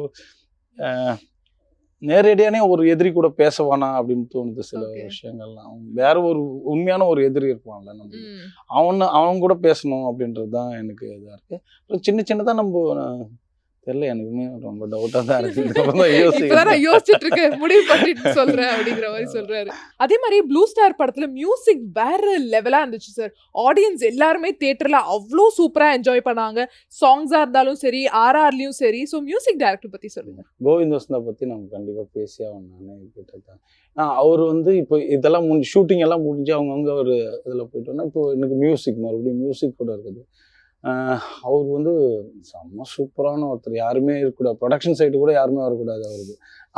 நேரடியானே ஒரு எதிரி கூட பேசவானா அப்படின்னு தோணுது சில. விஷயங்கள்லாம் வேற ஒரு உண்மையான ஒரு எதிரி இருப்பான்ல நம்ம. அவன் அவன் கூட பேசணும் அப்படின்றது தான் எனக்கு இதாக இருக்கு அப்புறம் சின்ன சின்னதாக நம்ம தெரியல எனக்குமே ரொம்ப டவுட்டா தான் இருக்கு. நான் யோசிச்சுட்டு இருக்கேன் முடிவு பண்ணிட்டு சொல்றேன் அப்படிங்கிற மாதிரி சொல்றாரு. அதே மாதிரி ப்ளூ ஸ்டார் படத்துல மியூசிக் வேற லெவலா இருந்துச்சு சார் ஆடியன்ஸ் எல்லாருமே தியேட்டர்ல அவ்வளோ சூப்பரா என்ஜாய் பண்ணாங்க. சாங்ஸா இருந்தாலும் சரி ஆர்ஆர்லயும் சரி. ஸோ மியூசிக் டைரக்டர் பத்தி சொல்லுங்க. கோவிந்த் வசந்தா பத்தி நம்ம கண்டிப்பா பேசியே ஆகணும். கிட்டத்தான். நான் அவர் வந்து இப்போ இதெல்லாம் ஷூட்டிங் எல்லாம் முடிஞ்சு அவங்கவுங்க ஒரு இதில் போயிட்டோன்னா இப்போ எனக்கு மியூசிக் மறுபடியும் மியூசிக் கூட இருக்குது. அவர் வந்து செம்ம சூப்பரான ஒருத்தர். யாருமே இருக்கக்கூடாது. ப்ரொடக்ஷன் சைடு கூட யாருமே வரக்கூடாது அவருக்கு.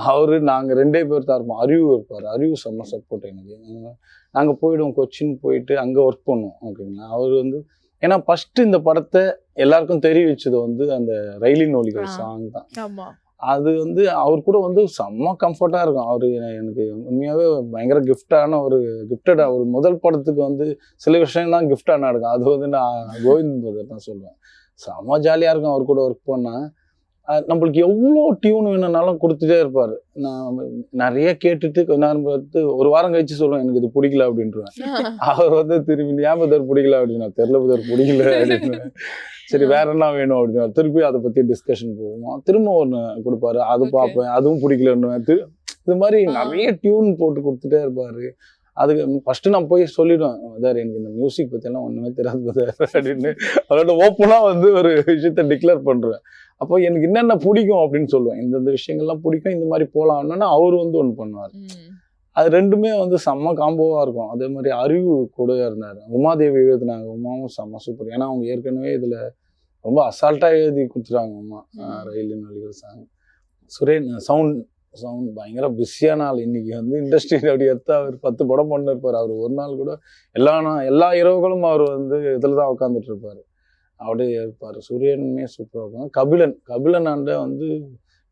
அவரு நாங்கள் ரெண்டே பேர் தான் இருப்போம். அறிவு இருப்பார். அறிவு செம்ம சப்போர்ட் எனக்கு. நாங்கள் போயிடுவோம் கொச்சின் போயிட்டு அங்கே ஒர்க் பண்ணுவோம். ஓகேங்களா அவர் வந்து ஏன்னா ஃபர்ஸ்ட் இந்த படத்தை எல்லாருக்கும் தெரிவிச்சது வந்து அந்த ரயிலின் ஒலிகள். சாங் தான். அது வந்து அவர் கூட வந்து செம்ம கம்ஃபர்ட்டாக இருக்கும். அவர் எனக்கு உண்மையாகவே பயங்கர கிஃப்டான ஒரு கிஃப்டட் அவர் முதல் படத்துக்கு வந்து சில விஷயம் தான் கிஃப்டாக நடக்கும் அது வந்து நான் கோவிந்த் பிரதர் தான் சொல்லுவேன். செம்ம ஜாலியாக இருக்கும் அவர் கூட ஒர்க் பண்ணால் நம்மளுக்கு எவ்வளோ டியூன் வேணும்னாலும் கொடுத்துட்டே இருப்பார். நான் நிறைய கேட்டுட்டு கொஞ்ச நேரம் பார்த்து ஒரு வாரம் கழிச்சு சொல்லுவேன் எனக்கு இது பிடிக்கல அப்படின்ட்டுருவேன் அவர் வந்து திரும்பி ஏன் பதர் பிடிக்கல? அப்படின்னா தெரில பதர் பிடிக்கல அப்படின்னு சரி வேற என்ன வேணும்? அப்படின்னு திருப்பி அதை பத்தி டிஸ்கஷன் போவோம். திரும்ப ஒன்று கொடுப்பாரு. அது. பார்ப்பேன். அதுவும் பிடிக்கலன்னு திரு- இது மாதிரி. நிறைய டியூன் போட்டு கொடுத்துட்டே இருப்பாரு. அதுக்கு ஃபர்ஸ்ட் நான் போய் சொல்லிடுவேன் அதார் எனக்கு இந்த மியூசிக் பற்றியெல்லாம் ஒன்றுமே தெரியாது பதார் அப்படின்னு. அவரோட ஓப்பனாக வந்து ஒரு விஷயத்த டிக்ளேர் பண்ணுறேன் அப்போ எனக்கு என்னென்ன பிடிக்கும் அப்படின்னு சொல்லுவேன். இந்தந்த விஷயங்கள்லாம் பிடிக்கும் இந்த மாதிரி போகலாம்னா அவர் வந்து ஒன்று பண்ணுவார். அது ரெண்டுமே வந்து செம்ம காம்போவாக இருக்கும். அதே மாதிரி அறிவு கூட இருந்தார். உமாதேவி எழுதுனாங்க உமாவும் செம்ம சூப்பர் ஏன்னா அவங்க ஏற்கனவே இதில் ரொம்ப அசால்ட்டாக எழுதி கொடுத்துட்டாங்க உமா. ரயிலின் வழிகள் சாங் சுரேன் சவுண்ட் சவுண்ட் பயங்கர பிஸியான ஆள். இன்னைக்கு வந்து இண்டஸ்ட்ரியில் அப்படி எடுத்தா அவர் பத்து படம் பண்ணிருப்பார். அவர் ஒரு நாள் கூட எல்லா எல்லா இரவுகளும் அவர் வந்து இதில் தான் உட்காந்துட்டு இருப்பார். அப்படியே இருப்பார். சூரியனுமே சூப்பராக இருக்கும். கபிலன் கபிலன் ஆண்ட வந்து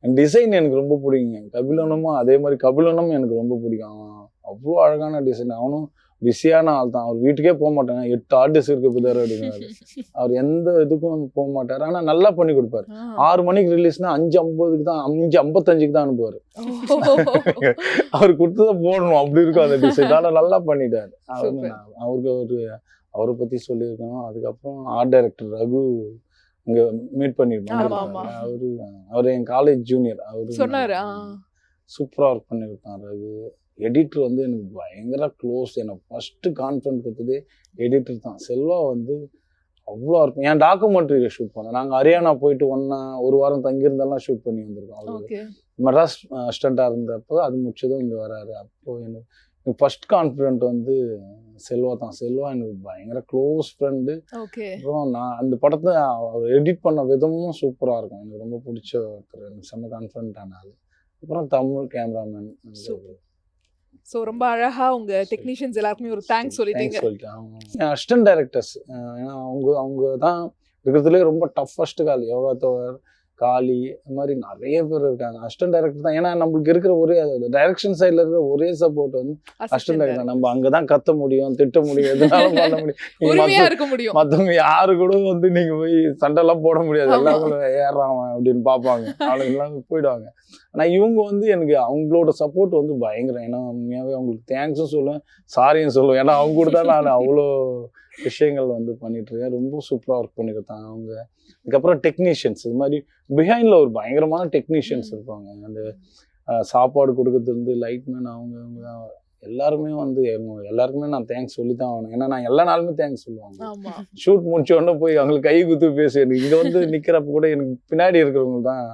டிசைன் எனக்கு ரொம்ப பிடிக்குங்க. கபிலனும் அதே மாதிரி கபிலனும் எனக்கு ரொம்ப பிடிக்கும். அவன் அவ்வளோ அழகான டிசைன் அவனும் பிஸியான ஆள் தான். அவர் வீட்டுக்கே போக மாட்டாங்க எட்டு ஆர்டிஸ்ட் இருக்கு புதார் அப்படின்னாரு அவர் எந்த இதுக்கும் போக மாட்டார். ஆனால் நல்லா பண்ணி கொடுப்பாரு. ஆறு மணிக்கு ரிலீஸ்னா அஞ்சு ஐம்பதுக்கு தான் அஞ்சு ஐம்பத்தஞ்சுக்கு தான் அனுப்புவார். அவர் கொடுத்ததை போடணும். அப்படி இருக்கும் அந்த டிசைன் ஆனால் நல்லா பண்ணிட்டாரு. அவருக்கு ஒரு அவரை பத்தி சொல்லியிருக்கணும். அதுக்கப்புறம் ஆர்ட் டைரக்டர் ரகு இங்க மீட் பண்ணியிருப்பாங்க. அவரு அவர் என் காலேஜ் ஜூனியர் அவரு சொன்னாரு ஆ. சூப்பரா ஒர்க் பண்ணியிருக்கான் ரகு. எடிட்டர் வந்து எனக்கு பயங்கர க்ளோஸ் எனக்கு ஃபர்ஸ்ட் கான்ஃபிடன்ட் கொடுத்ததே எடிட்டர் தான். செல்வா வந்து அவ்வளோ இருக்கும் என் டாக்குமெண்ட்ரி ஷூட் பண்ணேன். நாங்கள் ஹரியானா போயிட்டு ஒன்றா ஒரு வாரம் தங்கியிருந்தெல்லாம் ஷூட் பண்ணி வந்திருக்கோம். அவரு ஓகே. மெட்ராஸ் அசிஸ்டண்ட்டாக இருந்தப்போ அது முடிச்சதும் இங்கே வராரு. அப்போ எனக்கு ஃபர்ஸ்ட் கான்ஃபிடென்ட் வந்து செல்வா தான். செல்வா எனக்கு பயங்கர க்ளோஸ் ஃப்ரெண்டு ஓகே அப்புறம் நான் அந்த படத்தை அவர் எடிட் பண்ண விதமும் சூப்பராக இருக்கும். எனக்கு ரொம்ப பிடிச்ச ஒருத்தர் எனக்கு செம்ம கான்ஃபிடென்ட்டான ஆள். அப்புறம் தமிழ் கேமராமேன். சோ ரொம்ப அழகா உங்க டெக்னீஷியன்ஸ் எல்லாருக்குமே ஒரு தேங்க்ஸ் சொல்லிட்டீங்க. சொல்லிட்டேன். அசிஸ்டன்ட் டைரக்டர்ஸ் ஏன்னா அவங்க அவங்க தான் இருக்கிறதுலே ரொம்ப டஃபஸ்ட் கால். யோகா தோவர் காளி இந்த மாதிரி நிறைய பேர் இருக்காங்க. அசிஸ்டன்ட் டைரக்டர் தான். ஏன்னா நம்மளுக்கு இருக்கிற ஒரே டைரக்ஷன் சைடில் இருக்கிற ஒரே சப்போர்ட் வந்து அசிஸ்டன்ட் டைரக்டர் நம்ம அங்கே தான். கத்த முடியும் திட்ட முடியும் எதுனாலும் பண்ண முடியும். மத்தவங்க யாரு கூட வந்து நீங்க போய் சண்டைலாம் போட முடியாது. எல்லாரும் அவன் அப்படின்னு பார்ப்பாங்க. அவனுக்கு எல்லாம் போயிடுவாங்க. ஆனா இவங்க வந்து எனக்கு அவங்களோட சப்போர்ட் வந்து பயங்கரம். ஏன்னா உண்மையாவே அவங்களுக்கு தேங்க்ஸும் சொல்லுவேன் சாரியும் சொல்லுவேன். ஏன்னா அவங்க கூட தான் நான் அவ்வளோ விஷயங்கள் வந்து பண்ணிட்டு இருக்கேன் ரொம்ப சூப்பரா ஒர்க் பண்ணிருக்காங்க அவங்க. அதுக்கப்புறம் டெக்னீஷியன்ஸ் இது மாதிரி பிஹைண்ட்ல ஒரு பயங்கரமான டெக்னீஷியன்ஸ். இருப்பாங்க. அந்த சாப்பாடு கொடுக்கறது இருந்து லைட்மேன் அவங்க அவங்க எல்லாருமே வந்து எல்லாருக்குமே நான் தேங்க்ஸ் சொல்லி தான் ஆகணும். ஏன்னா நான் எல்லா நாளுமே தேங்க்ஸ் சொல்லுவாங்க. ஷூட் முடிச்ச உடனே போய் அவங்களுக்கு கை குத்து பேசி எனக்கு இங்க வந்து நிக்கிறப்ப கூட எனக்கு பின்னாடி இருக்கிறவங்க தான்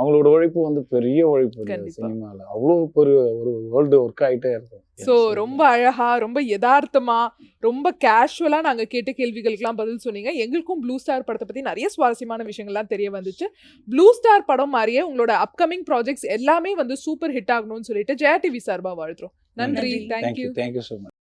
அவங்களோட உழைப்பு வந்து பெரிய உழைப்பு. சினிமால. அவ்வளோ பெரிய ஒரு வேர்ல்டு ஒர்க் ஆயிட்டே இருக்கும். சோ ரொம்ப அழகா ரொம்ப யதார்த்தமா ரொம்ப கேஷுவலா நாங்க கேட்ட கேள்விகளுக்கெல்லாம் பதில் சொன்னீங்க. எங்களுக்கும் ப்ளூ ஸ்டார் படத்தை பத்தி நிறைய சுவாரஸ்யமான விஷயங்கள்லாம் தெரிய வந்துச்சு. ப்ளூ ஸ்டார் படம் மாதிரியே உங்களோட அப்கமிங் ப்ராஜெக்ட்ஸ் எல்லாமே வந்து சூப்பர் ஹிட் ஆகணும்னு சொல்லிட்டு ஜெயா டிவி சார்பா வாழ்த்துறோம். நன்றி. Thank you thank you so much